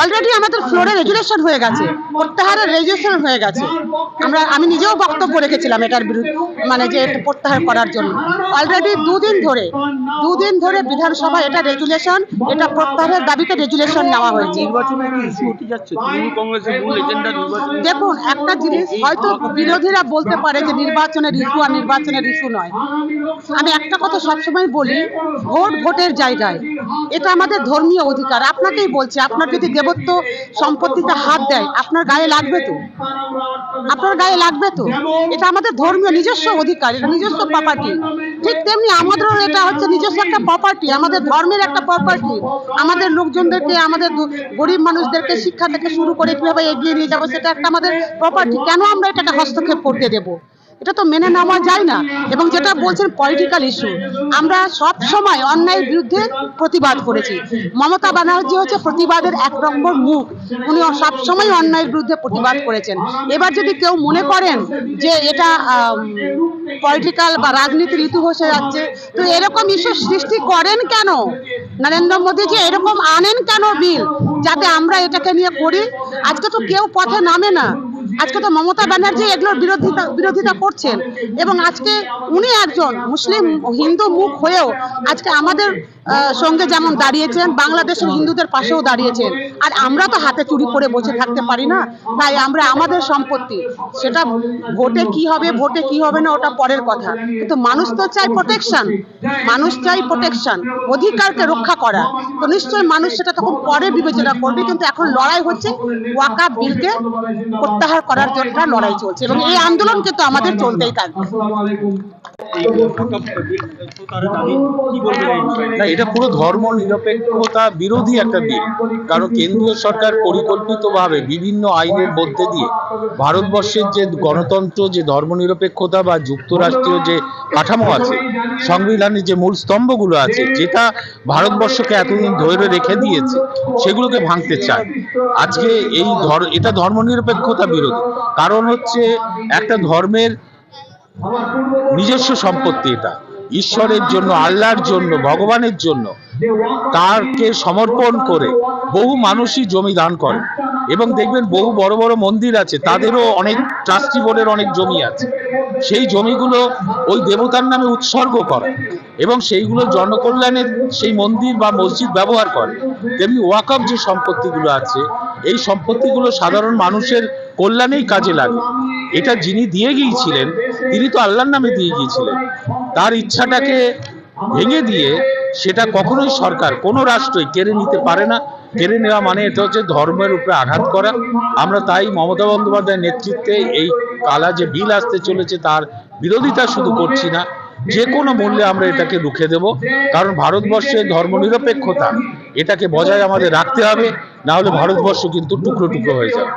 Already আমাদের ফ্লোরে resolution হয়ে গেছে। প্রত্যাহারের রেজুলেশন হয়ে গেছে। আমরা আমি নিজেও বক্তব্য রেখেছিলাম এটার বিরুদ্ধে মানে যে এটা প্রত্যাহার করার জন্য। অলরেডি দুদিন ধরে দুদিন ধরে বিধানসভায় এটা রেজুলেশন এটা প্রত্যাহারের দাবিতে রেজুলেশন নেওয়া হয়েছে। দেখুন একটা জিনিস হয়তো বিরোধীরা বলতে পারে যে নির্বাচনের ইস্যু আর নির্বাচনের ইস্যু নয়। আমি একটা কথা সবসময় বলি ভোট ভোটের জায়গায় এটা আমাদের ধর্মীয় অধিকার। আপনাকেই বলছি আপনার যদি দেবত্ব সম্পত্তিতে হাত দেয়, আপনার গায়ে লাগবে তো? আপনার গায়ে লাগবে তো? এটা আমাদের ধর্মীয়, নিজস্ব অধিকার, এটা নিজস্ব প্রপার্টি ঠিক তেমনি আমাদেরও এটা হচ্ছে নিজস্ব একটা প্রপার্টি আমাদের ধর্মের একটা প্রপার্টি আমাদের লোকজনদেরকে, আমাদের গরিব মানুষদেরকে শিক্ষা থেকে শুরু করে কীভাবে এগিয়ে নিয়ে যাব, সেটা একটা আমাদের প্রপার্টি কেন আমরা এটাকে হস্তক্ষেপ করতে দেবো? এটা তো মেনে নেওয়া যায় না। এবং যেটা বলছেন পলিটিক্যাল ইস্যু আমরা সব সময় অন্যায়ের বিরুদ্ধে প্রতিবাদ করেছি। মমতা ব্যানার্জি হচ্ছে প্রতিবাদের এক নম্বর মুখ। উনি সব সময় অন্যায়ের বিরুদ্ধে প্রতিবাদ করেছেন। এবার যদি কেউ মনে করেন যে এটা পলিটিক্যাল বা রাজনীতির ইস্যু হয়ে যাচ্ছে, তো এরকম ইস্যু সৃষ্টি করেন কেন? নরেন্দ্র মোদীজি, এরকম আনেন কেন বিল? যাতে আমরা এটাকে নিয়ে করি? আজকে তো কেউ পথে নামে না। আজকে তো মমতা ব্যানার্জি এগুলোর বিরোধিতা বিরোধিতা করছেন। এবং আজকে উনি একজন মুসলিম হিন্দু মুখ হয়েও আজকে আমাদের সঙ্গে যেমন দাঁড়িয়েছেন, বাংলাদেশের হিন্দুদের পাশেও দাঁড়িয়েছেন। আর আমরা তো হাতে চুরি করে বসে থাকতে পারি না, তাই আমরা আমাদের সম্পত্তি, সেটা ভোটে কি হবে, ভোটে কি হবে না, ওটা পরের কথা। কিন্তু মানুষ তো চাই প্রোটেকশন মানুষ চাই প্রোটেকশন অধিকারকে রক্ষা করা। তো নিশ্চয়ই মানুষ সেটা তখন পরে বিবেচনা করবে, কিন্তু এখন লড়াই হচ্ছে ওয়াকা বিলকে প্রত্যাহার করার জন্য লড়াই চলছে, এবং এই আন্দোলন কিন্তু আমাদের চলতেই থাকবে না, এটা পুরো ধর্ম নিরপেক্ষতা বিরোধী একটা বিল কারণ কেন্দ্রীয় সরকার পরিকল্পিতভাবে বিভিন্ন আইনের মধ্যে দিয়ে ভারতবর্ষের যে গণতন্ত্র, যে ধর্মনিরপেক্ষতা বা যুক্তরাষ্ট্রীয় যে কাঠামো আছে, সংবিধানের যে মূল স্তম্ভগুলো আছে, যেটা ভারতবর্ষকে এতদিন ধরে রেখে দিয়েছে, সেগুলোকে ভাঙতে চায়। আজকে এই ধর, এটা ধর্মনিরপেক্ষতা বিরোধী। কারণ হচ্ছে একটা ধর্মের নিজস্ব সম্পত্তি এটা। ঈশ্বরের জন্য, আল্লাহর জন্য, ভগবানের জন্য তারকে সমর্পণ করে বহু মানুষই জমি দান করে। এবং দেখবেন বহু বড় বড় মন্দির আছে, তাদেরও অনেক ট্রাস্টি বোর্ডের অনেক জমি আছে। সেই জমিগুলো ওই দেবতার নামে উৎসর্গ করে এবং সেইগুলো জনকল্যাণের সেই মন্দির বা মসজিদ ব্যবহার করে। তেমনি ওয়াকফ যে সম্পত্তিগুলো আছে, এই সম্পত্তিগুলো সাধারণ মানুষের কল্যাণেই কাজে লাগে। এটা যিনি দিয়ে গিয়েছিলেন তিনি তো আল্লাহর নামে দিয়ে গিয়েছিলেন। তার ইচ্ছাটাকে ভেঙে দিয়ে সেটা কখনোই সরকার, কোনো রাষ্ট্রই কেড়ে নিতে পারে না। কেড়ে নেওয়া মানে এটা হচ্ছে ধর্মের উপরে আঘাত করা। আমরা তাই মমতা বন্দ্যোপাধ্যায়ের নেতৃত্বে এই কালা যে বিল আসতে চলেছে তার বিরোধিতা শুধু করছি না, যে কোনো মূল্যে আমরা এটাকে রুখে দেব। কারণ ভারতবর্ষের ধর্মনিরপেক্ষতা, এটাকে বজায় আমাদের রাখতে হবে, না হলে ভারতবর্ষ কিন্তু টুকরো টুকরো হয়ে যাবে।